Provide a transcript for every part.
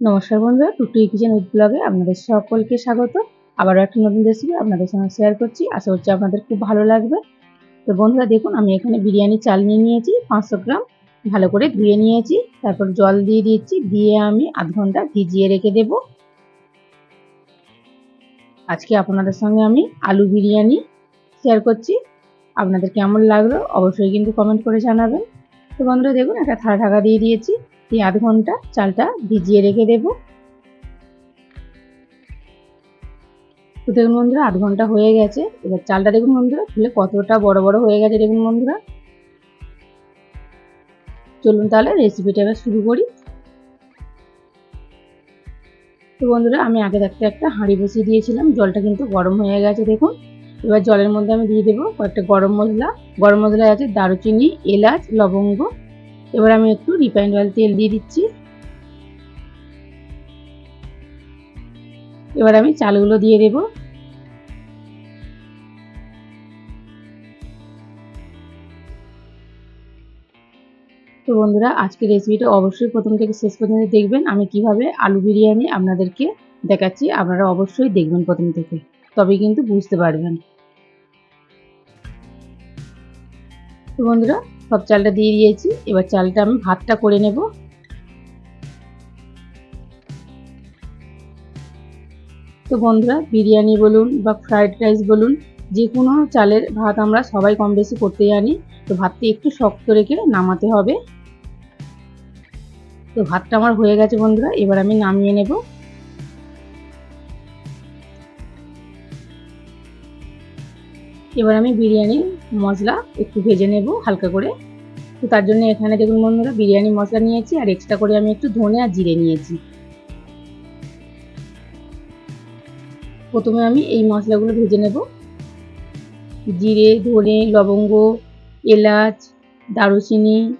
নমস্কার বন্ধুরা Tutu kitchen with ব্লগে আপনাদের সকলকে স্বাগত। আবারও একটা নতুন রেসিপি আপনাদের সঙ্গে শেয়ার করছি। আশা করছি আপনাদের খুব ভালো লাগবে। তো বন্ধুরা, দেখুন, আমি এখানে বিরিয়ানি চাল নিয়ে নিয়েছি, পাঁচশো গ্রাম। ভালো করে ধুয়ে নিয়েছি, তারপর জল দিয়ে দিচ্ছি, দিয়ে আমি আধ ঘণ্টা ভিজিয়ে রেখে দেব। আজকে আপনাদের সঙ্গে আমি আলু বিরিয়ানি শেয়ার করছি। আপনাদের কেমন লাগল, অবশ্যই কিন্তু কমেন্ট করে জানাবেন। তো বন্ধুরা, দেখুন, একটা থালা ঢাকা দিয়ে দিয়েছি। দিয়ে আধ ঘণ্টা চালটা ভিজিয়ে রেখে দেব। তো দেখুন বন্ধুরা, আধ ঘণ্টা হয়ে গেছে। এবার চালটা দেখুন বন্ধুরা, ফুলে কতটা বড় বড় হয়ে গেছে দেখুন বন্ধুরা। চলুন তাহলে রেসিপিটা এবার শুরু করি। তো বন্ধুরা, আমি আগে থাকতে একটা হাঁড়ি বসিয়ে দিয়েছিলাম, জলটা কিন্তু গরম হয়ে গেছে দেখুন। এবার জলের মধ্যে আমি দিয়ে দেবো কয়েকটা গরম মশলা। গরম মশলা আছে দারুচিনি, এলাচ, লবঙ্গ। এবার আমি একটু রিফাইন্ড অয়েল তেল দিয়ে দিচ্ছি। এবার আমি চালগুলো দিয়ে দেব। তো বন্ধুরা, আজকের রেসিপিটা অবশ্যই প্রথম থেকে শেষ পর্যন্ত দেখবেন। আমি কীভাবে আলু বিরিয়ানি আপনাদেরকে দেখাচ্ছি, আপনারা অবশ্যই দেখবেন প্রথম থেকে। তবে কিন্তু বুঝতে পারবেন। তো বন্ধুরা সব চালটা দিয়ে দিয়েছি। এবার চালটা আমি ভাতটা করে নেব। তো বন্ধুরা, বিরিয়ানি বলুন বা ফ্রাইড রাইস বলুন যে কোনো চালের ভাত আমরা সবাই কম বেশি করতে জানি। তো ভাতটি একটু শক্ত রেখে নামাতে হবে। তো ভাতটা আমার হয়ে গেছে বন্ধুরা, এবার আমি নামিয়ে নেব। এবার আমি বিরিয়ানি মশলা একটু ভেজে নেব হালকা করে। তো তার জন্য এখানে দেখুন বন্ধুরা, বিরিয়ানি মশলা নিয়েছি আর এক্সট্রা করে আমি একটু ধনে আর জিরে নিয়েছি। প্রথমে আমি এই মশলাগুলো ভেজে নেব। জিরে, ধনে, লবঙ্গ, এলাচ, দারুচিনি,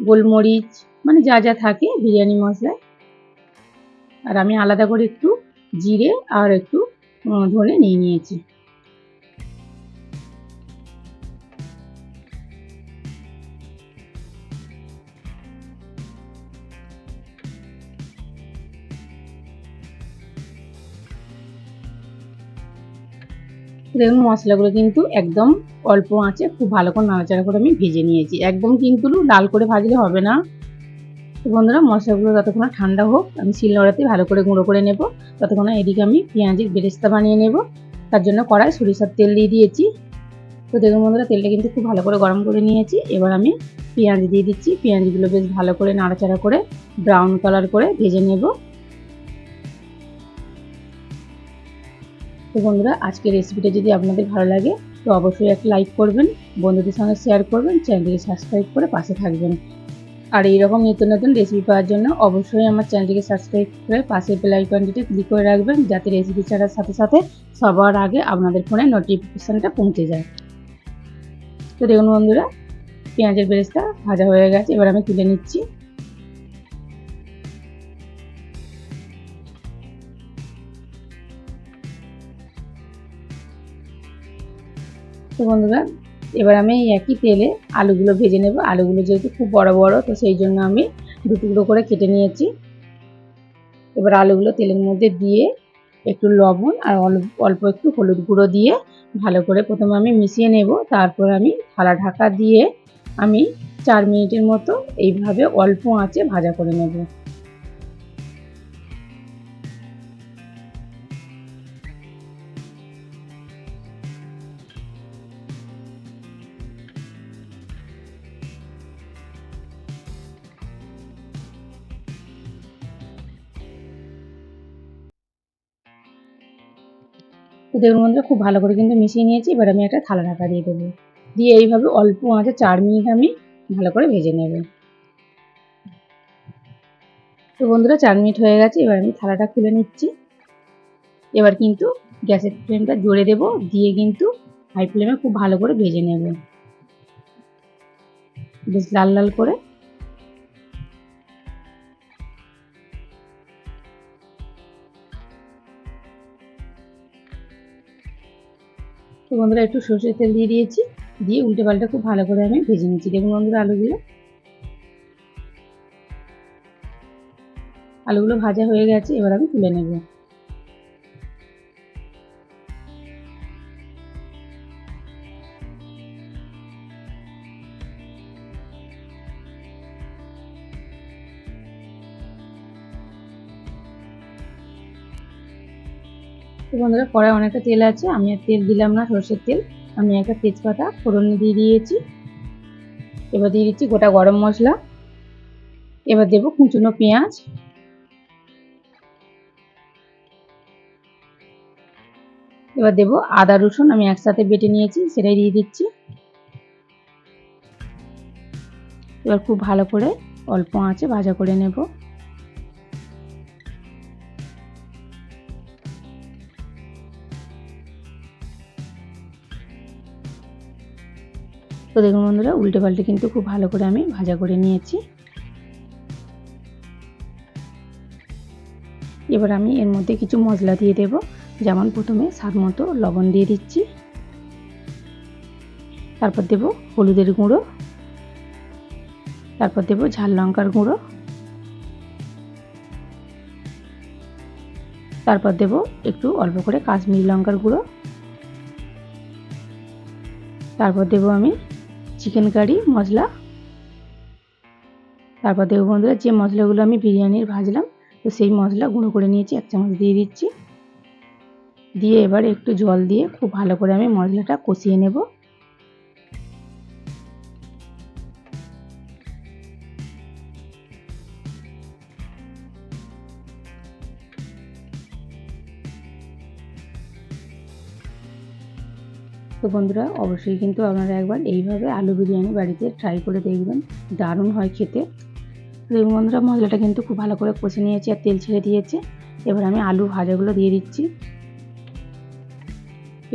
গোলমরিচ মানে যা যা থাকে বিরিয়ানি মশলায়। আর আমি আলাদা করে একটু জিরে আর একটু ধনে নিয়ে নিয়েছি। দেখুন মশলাগুলো কিন্তু একদম অল্প আঁচে খুব ভালো করে নাড়াচাড়া করে আমি ভেজে নিয়েছি। একদম কিন্তু লাল করে ভাজলে হবে না। তো বন্ধুরা, মশলাগুলো যতক্ষণ ঠান্ডা হোক, আমি শিলনোড়াতে ভালো করে গুঁড়ো করে নেব। ততক্ষণ এদিকে আমি পেঁয়াজের বেরেস্তা বানিয়ে নেব। তার জন্য কড়াই সরিষার তেল দিয়ে দিয়েছি। তো দেখুন বন্ধুরা, তেলটা কিন্তু খুব ভালো করে গরম করে নিয়েছি। এবার আমি পেঁয়াজ দিয়ে দিচ্ছি। পেঁয়াজগুলো বেশ ভালো করে নাড়াচাড়া করে, ব্রাউন কালার করে ভেজে নেব। তো বন্ধুরা, আজকের রেসিপিটা যদি আপনাদের ভালো লাগে, তো অবশ্যই একটা লাইক করবেন, বন্ধুদের সঙ্গে শেয়ার করবেন চ্যানেলটিকে সাবস্ক্রাইব করে পাশে থাকবেন। আর এইরকম নিত্য নতুন রেসিপি পাওয়ার জন্য অবশ্যই আমার চ্যানেলটিকে সাবস্ক্রাইব করে পাশে বেল আইকনটিতে ক্লিক করে রাখবেন, যাতে রেসিপি ছাড়ার সাথে সাথে সবার আগে আপনাদের ফোনে নোটিফিকেশানটা পৌঁছে যায়। তো দেখুন বন্ধুরা, পেঁয়াজের বেরেস্তা ভাজা হয়ে গেছে, এবার আমি তুলে নিচ্ছি। তো বন্ধুরা, এবার আমি এই একই তেলে আলুগুলো ভেজে নেব। আলুগুলো যেহেতু খুব বড় বড়, তো সেই জন্য আমি দু টুকরো করে কেটে নিয়েছি। এবার আলুগুলো তেলের মধ্যে দিয়ে একটু লবণ আর অল্প একটু হলুদ গুঁড়ো দিয়ে ভালো করে প্রথমে আমি মিশিয়ে নেব। তারপর আমি থালা ঢাকা দিয়ে আমি চার মিনিটের মতো এইভাবে অল্প আঁচে ভাজা করে নেব। তো দেখুন বন্ধুরা, খুব ভালো করে কিন্তু মিশিয়ে নিয়েছি। এবার আমি একটা থালা ঢাকা দিয়ে দেবো। দিয়ে এইভাবে অল্প আঁচে চার মিনিট আমি ভালো করে ভেজে নেব। তো বন্ধুরা, চার মিনিট হয়ে গেছে, এবার আমি থালাটা খুলে নিচ্ছি। এবার কিন্তু গ্যাসের ফ্লেমটা জোরে দেব, দিয়ে কিন্তু হাই ফ্লেমে খুব ভালো করে ভেজে নেব। বেশ লাল লাল করে তো বন্ধুরা, একটু সর্ষের তেল দিয়ে দিয়েছি। দিয়ে উল্টে পাল্টা খুব ভালো করে আমি ভেজে নিচ্ছি। দেখুন বন্ধুরা আলুগুলো। আলুগুলো ভাজা হয়ে গেছে, এবার আমি তুলে নেব। তো বন্ধুরা, কড়াই অনেকটা তেল আছে, আমি আর তেল দিলাম না, সর্ষের তেল। আমি একটা তেজপাতা, ফোড়নে দিয়ে দিয়েছি। এবার দিয়ে দিচ্ছি গোটা গরম মশলা। এবার দেবো কুচুনো পেঁয়াজ। এবার দেবো আদা, রসুন, আমি একসাথে বেটে নিয়েছি, সেটাই দিয়ে দিচ্ছি। এবার খুব ভালো করে অল্প আঁচে ভাজা করে নেব। তো দেখুন বন্ধুরা, উল্টে পাল্টে কিন্তু খুব ভালো করে আমি ভাজা করে নিয়েছি। এবার আমি এর মধ্যে কিছু মশলা দিয়ে দেব। যেমন প্রথমে স্বাদ মতো লবণ দিয়ে দিচ্ছি। তারপর দেব হলুদের গুঁড়ো। তারপর দেব ঝাল লঙ্কার গুঁড়ো। তারপর দেব একটু অল্প করে কাশ্মীরি লঙ্কার গুঁড়ো। তারপর দেব আমি চিকেন কারি মশলা। তারপর দেবো বন্ধুরা, যে মশলাগুলো আমি বিরিয়ানির ভাজলাম, তো সেই মশলা গুঁড়ো করে নিয়েছি, এক চামচ দিয়ে দিচ্ছি। দিয়ে এবার একটু জল দিয়ে খুব ভালো করে আমি মশলাটা কষিয়ে নেব। তো বন্ধুরা, অবশ্যই কিন্তু আপনারা একবার এইভাবে আলু বিরিয়ানি বাড়িতে ট্রাই করে দেখবেন। দারুণ হয় খেতে। দেখুন বন্ধুরা, মশলাটা কিন্তু খুব ভালো করে কষে নিয়েছি আর তেল ছেড়ে দিয়েছে। এবার আমি আলু ভাজাগুলো দিয়ে দিচ্ছি।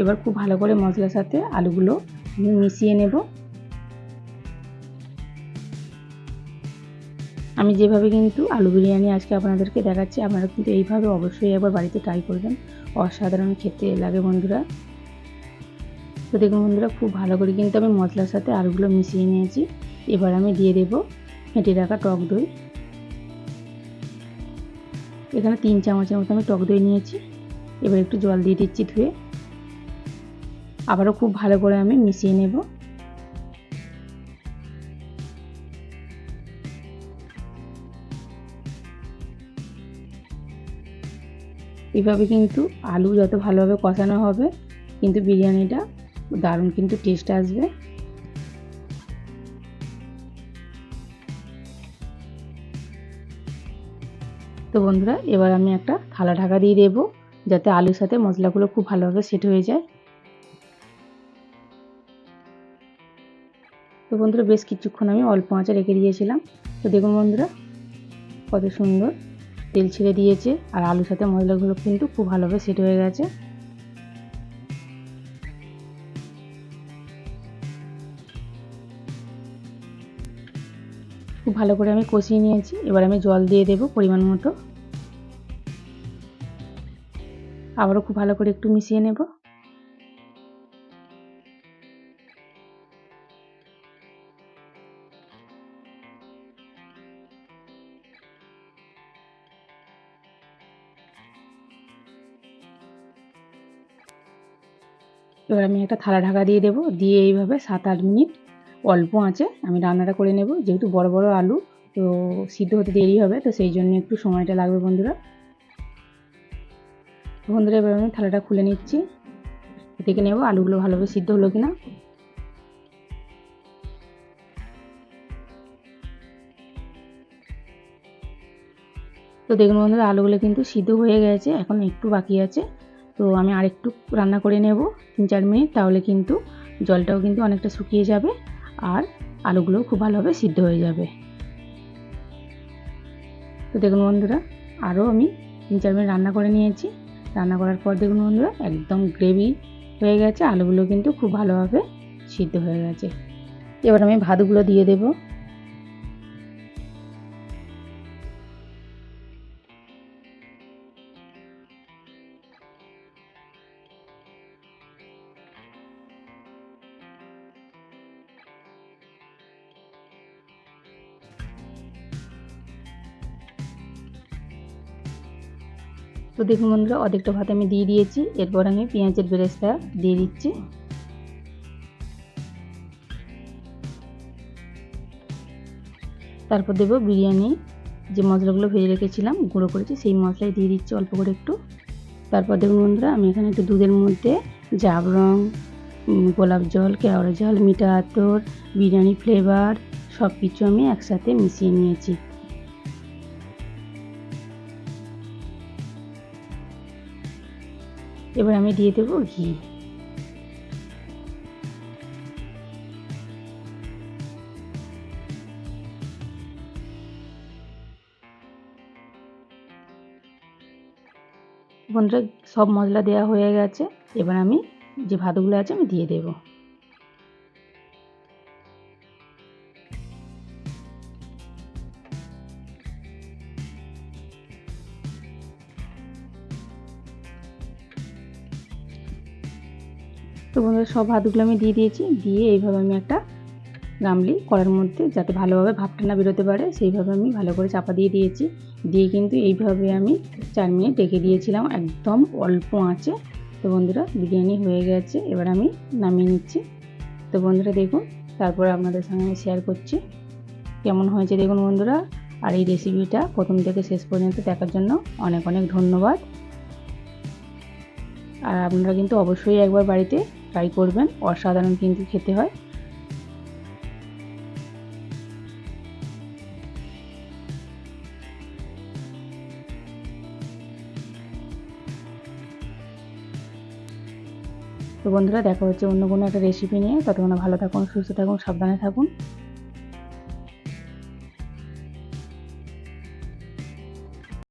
এবার খুব ভালো করে মশলার সাথে আলুগুলো মিশিয়ে নেব। আমি যেভাবে কিন্তু আলু বিরিয়ানি আজকে আপনাদেরকে দেখাচ্ছি, আপনারা কিন্তু এইভাবে অবশ্যই একবার বাড়িতে ট্রাই করবেন। অসাধারণ খেতে লাগে বন্ধুরা। তো দেখুন বন্ধুরা, খুব ভালো করে কিন্তু আমি মশলার সাথে আলুগুলো মিশিয়ে নিয়েছি। এবার আমি দিয়ে দেব ফেটে রাখা টক দই। এখানে তিন চামচের মতো আমি টক দই নিয়েছি। এবার একটু জল দিয়ে দিচ্ছি ধুয়ে। আবারও খুব ভালো করে আমি মিশিয়ে নেব। এভাবে কিন্তু আলু যত ভালোভাবে কষানো হবে, কিন্তু বিরিয়ানিটা দারুণ কিন্তু টেস্ট আসবে। তো বন্ধুরা, এবার আমি একটা থালা ঢাকা দিয়ে দেবো, যাতে আলুর সাথে মশলাগুলো খুব ভালোভাবে সেট হয়ে যায়। তো বন্ধুরা, বেশ কিছুক্ষণ আমি অল্প আঁচে রেখে দিয়েছিলাম। তো দেখুন বন্ধুরা, কত সুন্দর তেল ছেড়ে দিয়েছে, আর আলুর সাথে মশলাগুলো কিন্তু খুব ভালোভাবে সেট হয়ে গেছে। ভালো করে আমি কষিয়ে নিয়েছি। এবার আমি জল দিয়ে দেব পরিমাণ মতো। আবারও খুব ভালো করে একটু মিশিয়ে নেব। এবার আমি একটা থালা ঢাকা দিয়ে দেবো। দিয়ে এইভাবে সাত আট মিনিট অল্প আঁচে আমি রান্নাটা করে নেব। যেহেতু বড় বড় আলু, তো সিদ্ধ হতে দেরি হবে, তো সেই জন্য একটু সময়টা লাগবে বন্ধুরা। বন্ধুরা, এবার আমি থালাটা খুলে নিচ্ছি। দেখে নেব আলুগুলো ভালোভাবে সিদ্ধ হলো কিনা। তো দেখুন বন্ধুরা, আলুগুলো কিন্তু সিদ্ধ হয়ে গেছে, এখন একটু বাকি আছে। তো আমি আরেকটু রান্না করে নেব, তিন চার মিনিট, তাহলে কিন্তু জলটাও কিন্তু অনেকটা শুকিয়ে যাবে। আর আলুগুলো খুব ভালোভাবে সিদ্ধ হয়ে যাবে। তো দেখুন বন্ধুরা, আরও আমি তিন চার মিনিট রান্না করে নিয়েছি। রান্না করার পর দেখুন বন্ধুরা, একদম গ্রেভি হয়ে গেছে। আলুগুলো কিন্তু খুব ভালোভাবে সিদ্ধ হয়ে গেছে। এবার আমি ভাতগুলো দিয়ে দেবো। তো দেখুন বন্ধুরা, অর্ধেকটা ভাত আমি দিয়ে দিয়েছি। এরপর আমি পেঁয়াজের বেরেস্তা দিয়ে দিচ্ছি। তারপর দেবো বিরিয়ানি। যে মশলাগুলো ভেজে রেখেছিলাম, গুঁড়ো করেছি, সেই মশলাই দিয়ে দিচ্ছি অল্প করে একটু। তারপর দেখুন বন্ধুরা, আমি এখানে একটু দুধের মধ্যে জাবরং গোলাপ জল, কেওড়া জল, মিঠা আতর, বিরিয়ানি ফ্লেভার সব কিছু আমি একসাথে মিশিয়ে নিয়েছি। এবার আমি দিয়ে দেবো ঘি। বন্ধুরা, সব মশলা দেওয়া হয়ে গেছে। এবার আমি যে ভাতগুলো আছে, আমি দিয়ে দেবো। তো বন্ধুরা, সব ভাতগুলো আমি দিয়ে দিয়েছি। দিয়ে এইভাবে আমি একটা গামলি কড়ার মধ্যে যাতে ভালোভাবে ভাপটা না বেরোতে পারে, সেইভাবে আমি ভালো করে চাপা দিয়ে দিয়েছি। দিয়ে কিন্তু এইভাবে আমি চার মিনিট ডেকে দিয়েছিলাম একদম অল্প আঁচে। তো বন্ধুরা, বিরিয়ানি হয়ে গেছে, এবার আমি নামিয়ে নিচ্ছি। তো বন্ধুরা, দেখুন, তারপরে আপনাদের সঙ্গে আমি শেয়ার করছি। কেমন হয়েছে দেখুন বন্ধুরা, আর এই রেসিপিটা প্রথম থেকে শেষ পর্যন্ত দেখার জন্য অনেক অনেক ধন্যবাদ। আর আপনারা কিন্তু অবশ্যই একবার বাড়িতে ট্রাই করবেন, অসাধারণ কিন্তু খেতে হয়। তো বন্ধুরা, দেখা হচ্ছে অন্য কোনো একটা রেসিপি নিয়ে। ততক্ষণ ভালো থাকুন, সুস্থ থাকুন, সাবধানে থাকুন।